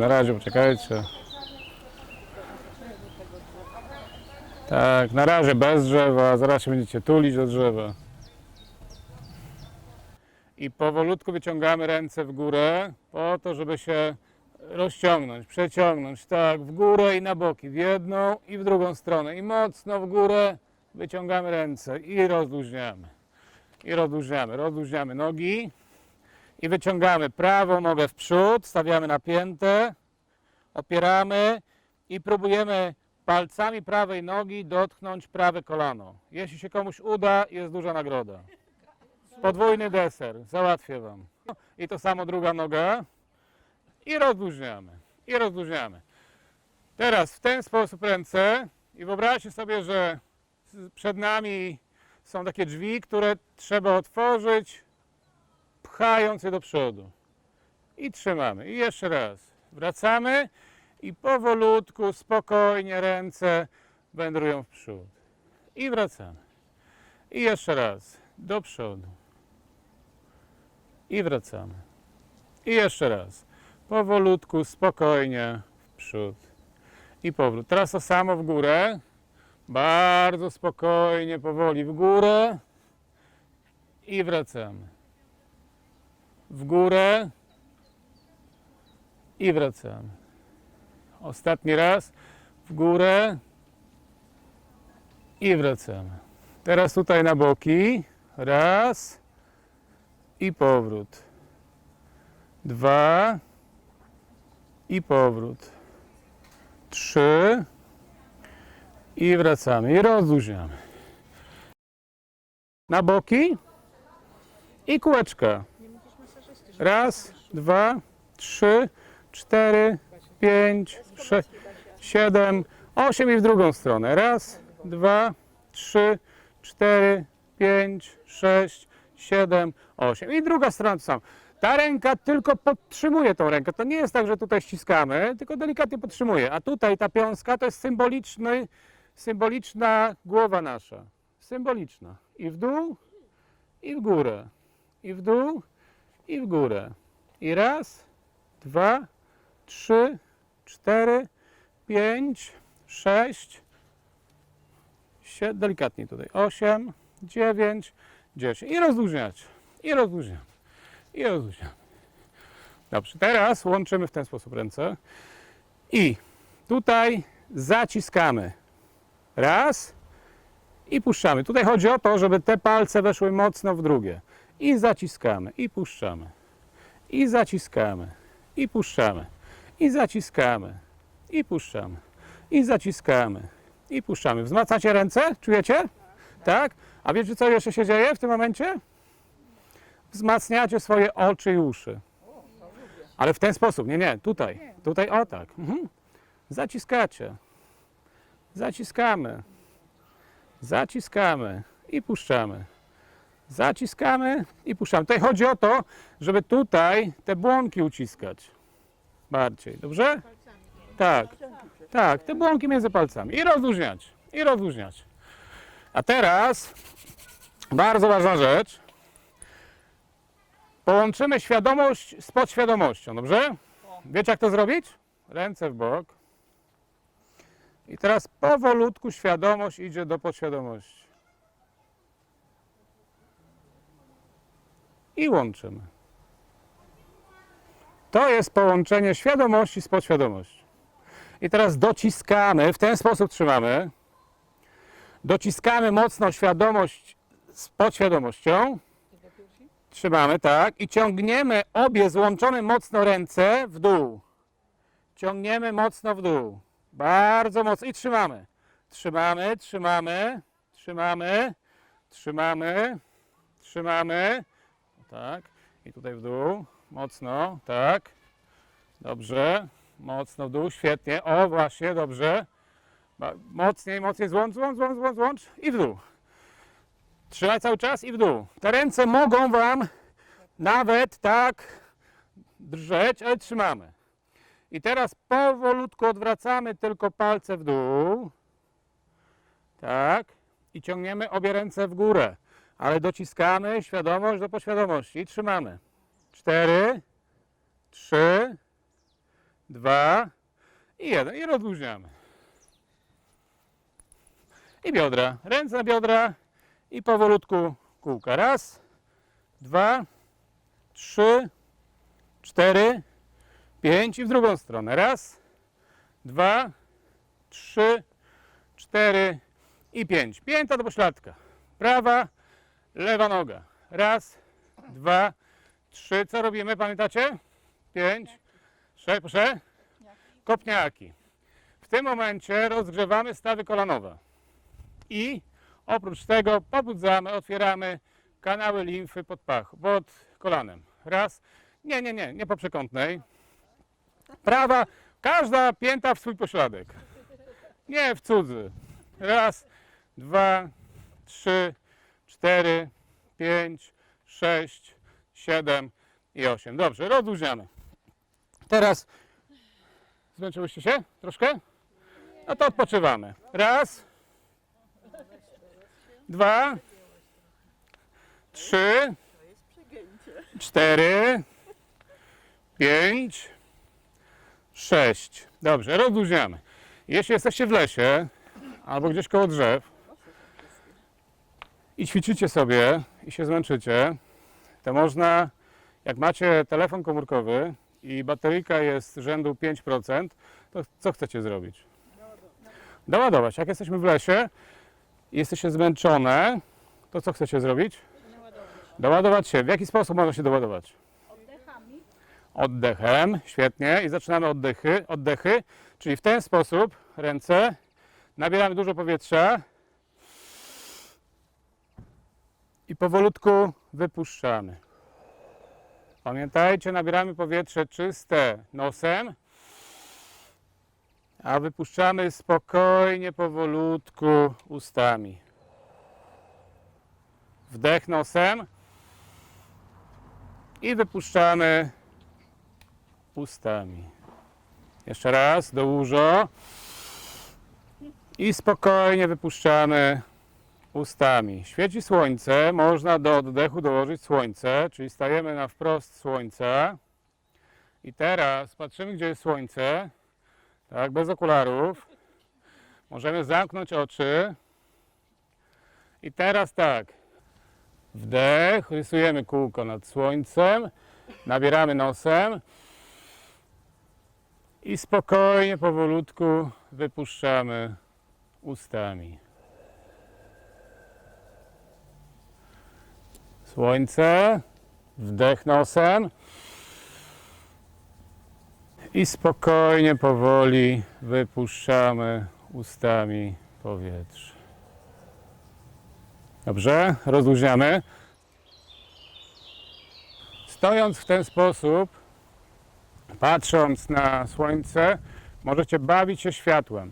Na razie, poczekajcie. Tak, na razie bez drzewa, zaraz się będziecie tulić do drzewa. I powolutku wyciągamy ręce w górę, po to, żeby się rozciągnąć, przeciągnąć, tak, w górę i na boki, w jedną i w drugą stronę. I mocno w górę wyciągamy ręce i rozluźniamy. I rozluźniamy, rozluźniamy nogi i wyciągamy prawą nogę w przód, stawiamy napięte, opieramy i próbujemy palcami prawej nogi dotknąć prawe kolano. Jeśli się komuś uda, jest duża nagroda. Podwójny deser, załatwię Wam. I to samo druga noga. I rozluźniamy. I rozluźniamy. Teraz w ten sposób ręce i wyobraźcie sobie, że przed nami są takie drzwi, które trzeba otworzyć, pchając je do przodu. I trzymamy. I jeszcze raz. Wracamy i powolutku, spokojnie ręce wędrują w przód. I wracamy. I jeszcze raz. Do przodu. I wracamy. I jeszcze raz. Powolutku, spokojnie w przód. I powrót. Teraz to samo w górę. Bardzo spokojnie, powoli w górę. I wracamy. W górę. I wracamy. Ostatni raz. W górę. I wracamy. Teraz tutaj na boki. Raz. I powrót. Dwa. I powrót. Trzy. I wracamy. I rozluźniamy. Na boki. I kółeczka. Raz, dwa, trzy, cztery, pięć, sześć, siedem, osiem i w drugą stronę. Raz, dwa, trzy, cztery, pięć, sześć, siedem, osiem. I druga strona to samo. Ta ręka tylko podtrzymuje tą rękę. To nie jest tak, że tutaj ściskamy, tylko delikatnie podtrzymuje. A tutaj ta piąska to jest symboliczny, symboliczna głowa nasza. Symboliczna. I w dół, i w górę. I w dół, i w górę. I raz, dwa, trzy, cztery, pięć, sześć, siedem, delikatnie tutaj, osiem, dziewięć, dziesięć. I rozluźniać. I rozluźniamy. I rozluźniamy. Dobrze, teraz łączymy w ten sposób ręce. I tutaj zaciskamy. Raz. I puszczamy. Tutaj chodzi o to, żeby te palce weszły mocno w drugie. I zaciskamy. I puszczamy. I zaciskamy. I puszczamy. I zaciskamy. I puszczamy. I zaciskamy. I puszczamy. Wzmacniacie ręce? Czujecie? Tak? A wiecie, co jeszcze się dzieje w tym momencie? Wzmacniacie swoje oczy i uszy. Ale w ten sposób. Nie, nie. Tutaj. Tutaj o tak. Mhm. Zaciskacie. Zaciskamy. Zaciskamy. I puszczamy. Zaciskamy i puszczamy. Tutaj chodzi o to, żeby tutaj te błonki uciskać. Bardziej, dobrze? Tak, tak, te błonki między palcami. I rozluźniać, i rozluźniać. A teraz bardzo ważna rzecz. Połączymy świadomość z podświadomością, dobrze? Wiecie jak to zrobić? Ręce w bok. I teraz powolutku świadomość idzie do podświadomości. i łączymy. To jest połączenie świadomości z podświadomością. I teraz dociskamy, w ten sposób trzymamy. Dociskamy mocno świadomość z podświadomością. Trzymamy, tak. I ciągniemy obie złączone mocno ręce w dół. Ciągniemy mocno w dół. Bardzo mocno. I trzymamy. Trzymamy, trzymamy, trzymamy, trzymamy, trzymamy. Tak. I tutaj w dół. Mocno. Tak. Dobrze. Mocno w dół. Świetnie. O, właśnie, dobrze. Mocniej, mocniej. Złącz, złącz, złącz, złącz, złącz. I w dół. Trzymaj cały czas i w dół. Te ręce mogą Wam nawet tak drżeć, ale trzymamy. I teraz powolutku odwracamy tylko palce w dół. Tak. I ciągniemy obie ręce w górę. Ale dociskamy świadomość do podświadomości i trzymamy. Cztery, trzy, dwa i jeden. I rozluźniamy. I biodra. Ręce na biodra i powolutku kółka. Raz, dwa, trzy, cztery, pięć i w drugą stronę. Raz, dwa, trzy, cztery i pięć. Pięta do pośladka. Prawa, lewa noga. Raz, dwa, trzy. Co robimy, pamiętacie? Pięć, sześć, proszę. Kopniaki. W tym momencie rozgrzewamy stawy kolanowe. I oprócz tego pobudzamy, otwieramy kanały limfy pod pach, pod kolanem. Raz. Nie, nie, nie, nie po przekątnej. Prawa, każda pięta w swój pośladek. Nie w cudzy. Raz, dwa, trzy, cztery, pięć, sześć, siedem i osiem. Dobrze, rozluźniamy. Teraz zmęczyłyście się troszkę? No to odpoczywamy. Raz, dwa, trzy, cztery, pięć, sześć. Dobrze, rozluźniamy. Jeśli jesteście w lesie albo gdzieś koło drzew i ćwiczycie sobie i się zmęczycie, to można, jak macie telefon komórkowy i bateryjka jest rzędu 5%, to co chcecie zrobić? Doładować. Jak jesteśmy w lesie i jesteście zmęczone, to co chcecie zrobić? Doładować się. W jaki sposób można się doładować? Oddechem, świetnie. I zaczynamy oddechy, oddechy, czyli w ten sposób ręce, nabieramy dużo powietrza i powolutku wypuszczamy. Pamiętajcie, nabieramy powietrze czyste nosem, a wypuszczamy spokojnie, powolutku ustami. Wdech nosem i wypuszczamy ustami. Jeszcze raz, dużo. I spokojnie wypuszczamy ustami. Świeci słońce, można do oddechu dołożyć słońce, czyli stajemy na wprost słońca. I teraz patrzymy, gdzie jest słońce. Tak, bez okularów. Możemy zamknąć oczy. I teraz tak. Wdech, rysujemy kółko nad słońcem, nabieramy nosem i spokojnie, powolutku wypuszczamy ustami. Słońce, wdech nosem i spokojnie, powoli wypuszczamy ustami powietrze. Dobrze, rozluźniamy. Stojąc w ten sposób, patrząc na słońce, możecie bawić się światłem.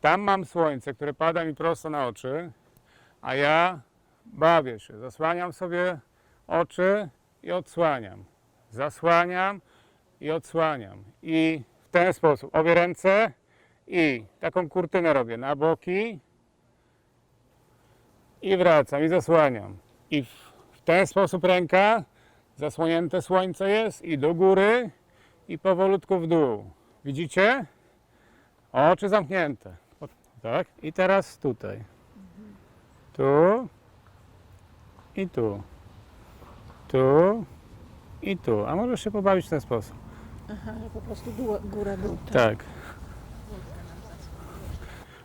Tam mam słońce, które pada mi prosto na oczy, a ja bawię się. Zasłaniam sobie oczy i odsłaniam. Zasłaniam i odsłaniam. I w ten sposób obie ręce i taką kurtynę robię na boki i wracam i zasłaniam. I w, ten sposób ręka, zasłonięte słońce jest i do góry i powolutku w dół. Widzicie? Oczy zamknięte. Tak? I teraz tutaj. Tu i tu. Tu i tu. A możesz się pobawić w ten sposób. Aha, że po prostu góra, góra dół. Tak.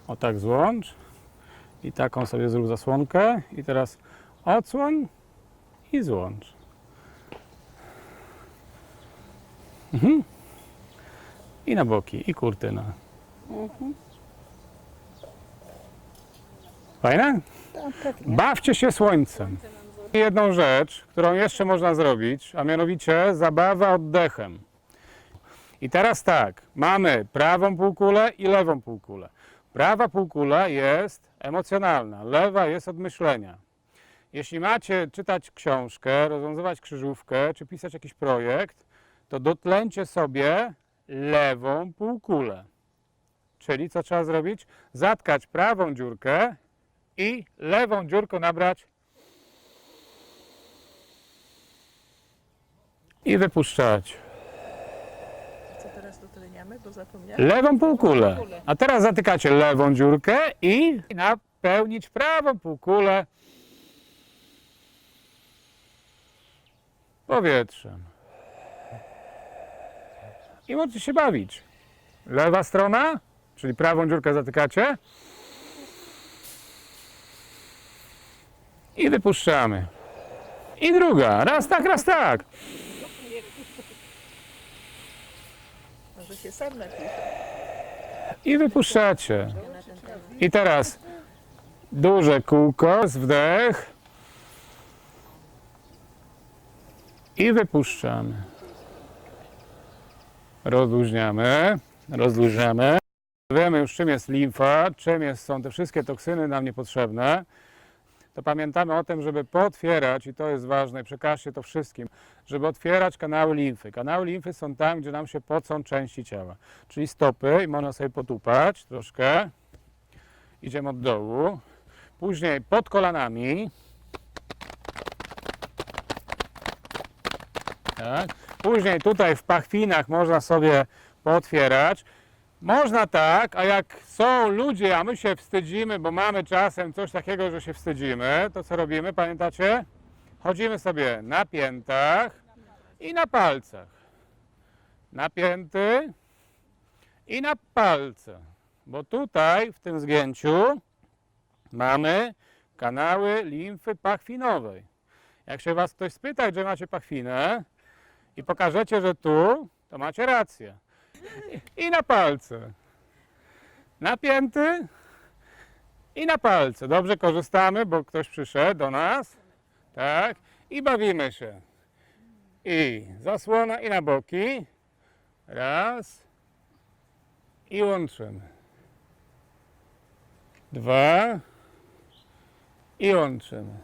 O tak złącz. I taką sobie zrób zasłonkę. I teraz odsłoń i złącz. Mhm. I na boki, i kurtyna. Mhm. Fajne? Tak, pewnie. Bawcie się słońcem. Jedną rzecz, którą jeszcze można zrobić, a mianowicie zabawa oddechem. I teraz tak, mamy prawą półkulę i lewą półkulę. Prawa półkula jest emocjonalna, lewa jest od myślenia. Jeśli macie czytać książkę, rozwiązywać krzyżówkę czy pisać jakiś projekt, to dotlęcie sobie lewą półkulę. Czyli co trzeba zrobić? Zatkać prawą dziurkę i lewą dziurką nabrać i wypuszczać. Co teraz do tlenia Wypełniamy, bo zapomniałem. Lewą półkulę. A teraz zatykacie lewą dziurkę i napełnić prawą półkulę powietrzem. I możecie się bawić. Lewa strona, czyli prawą dziurkę zatykacie. I wypuszczamy. I druga. Raz tak, raz tak. Się sam. I wypuszczacie. I teraz duże kółko, wdech. I wypuszczamy. Rozluźniamy, rozluźniamy. Wiemy już czym jest limfa, czym jest, są te wszystkie toksyny nam niepotrzebne. To pamiętamy o tym, żeby potwierać, i to jest ważne, przekażcie to wszystkim, żeby otwierać kanały limfy. Kanały limfy są tam, gdzie nam się pocą części ciała, czyli stopy i można sobie potupać troszkę. Idziemy od dołu. Później pod kolanami. Tak. Później tutaj w pachwinach można sobie pootwierać. Można tak, a jak są ludzie, a my się wstydzimy, bo mamy czasem coś takiego, że się wstydzimy, to co robimy, pamiętacie? Chodzimy sobie na piętach i na palcach. Napięty i na palce. Bo tutaj w tym zgięciu mamy kanały limfy pachwinowej. Jak się was ktoś spyta, gdzie macie pachwinę i pokażecie, że tu, to macie rację. I, na palce. Napięty i na palce. Dobrze korzystamy, bo ktoś przyszedł do nas. Tak. I bawimy się. I zasłona i na boki. Raz. I łączymy. Dwa. I łączymy.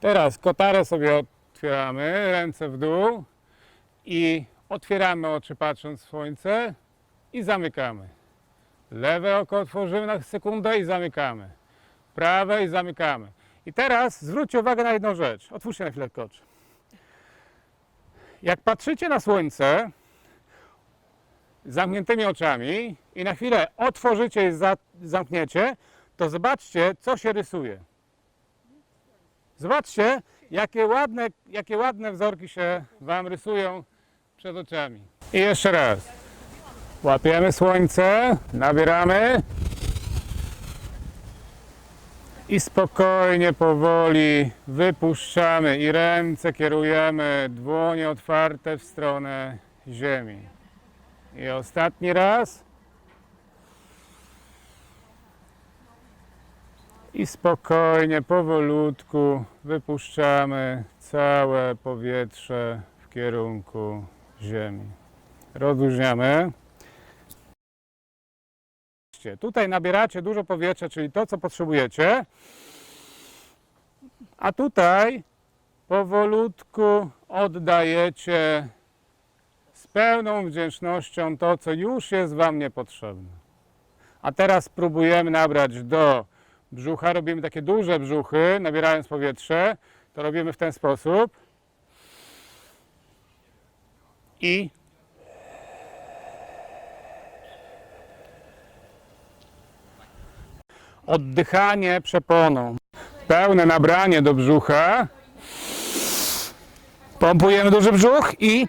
Teraz kotarę sobie otwieramy, ręce w dół i otwieramy oczy patrząc w słońce i zamykamy. Lewe oko otworzymy na sekundę i zamykamy. Prawe i zamykamy. I teraz zwróćcie uwagę na jedną rzecz. Otwórzcie na chwilę oczy. Jak patrzycie na słońce zamkniętymi oczami i na chwilę otworzycie i za, zamkniecie, to zobaczcie, co się rysuje. Zobaczcie, jakie ładne, jakie ładne wzorki się Wam rysują przed oczami. I jeszcze raz. Łapiemy słońce, nabieramy i spokojnie, powoli wypuszczamy i ręce kierujemy, dłonie otwarte w stronę ziemi. I ostatni raz. I spokojnie, powolutku wypuszczamy całe powietrze w kierunku ziemi. Rozluźniamy. Tutaj nabieracie dużo powietrza, czyli to, co potrzebujecie. A tutaj powolutku oddajecie z pełną wdzięcznością to, co już jest Wam niepotrzebne. A teraz spróbujemy nabrać do brzucha. Robimy takie duże brzuchy, nabierając powietrze. To robimy w ten sposób. I oddychanie przeponą. Pełne nabranie do brzucha. Pompujemy duży brzuch i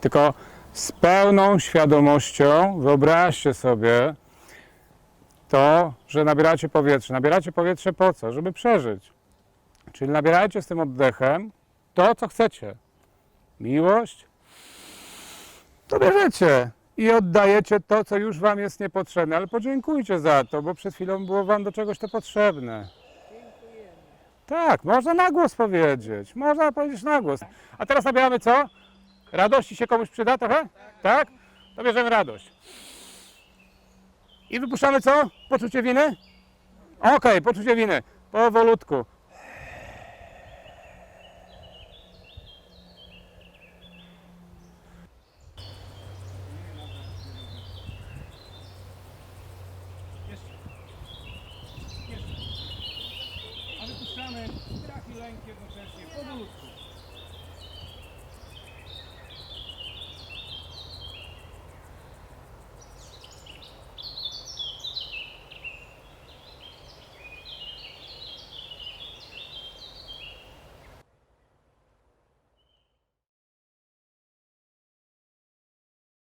Tylko z pełną świadomością wyobraźcie sobie to, że nabieracie powietrze. Nabieracie powietrze po co? Żeby przeżyć. Czyli nabierajcie z tym oddechem to, co chcecie. Miłość, to bierzecie i oddajecie to, co już Wam jest niepotrzebne. Ale podziękujcie za to, bo przed chwilą było Wam do czegoś to potrzebne. Tak, można na głos powiedzieć. Można powiedzieć na głos. A teraz nabieramy co? Radości się komuś przyda trochę? Tak? To bierzemy radość. I wypuszczamy co? Poczucie winy? Okej, poczucie winy. Powolutku. strach i lęk jednocześnie, powolutku.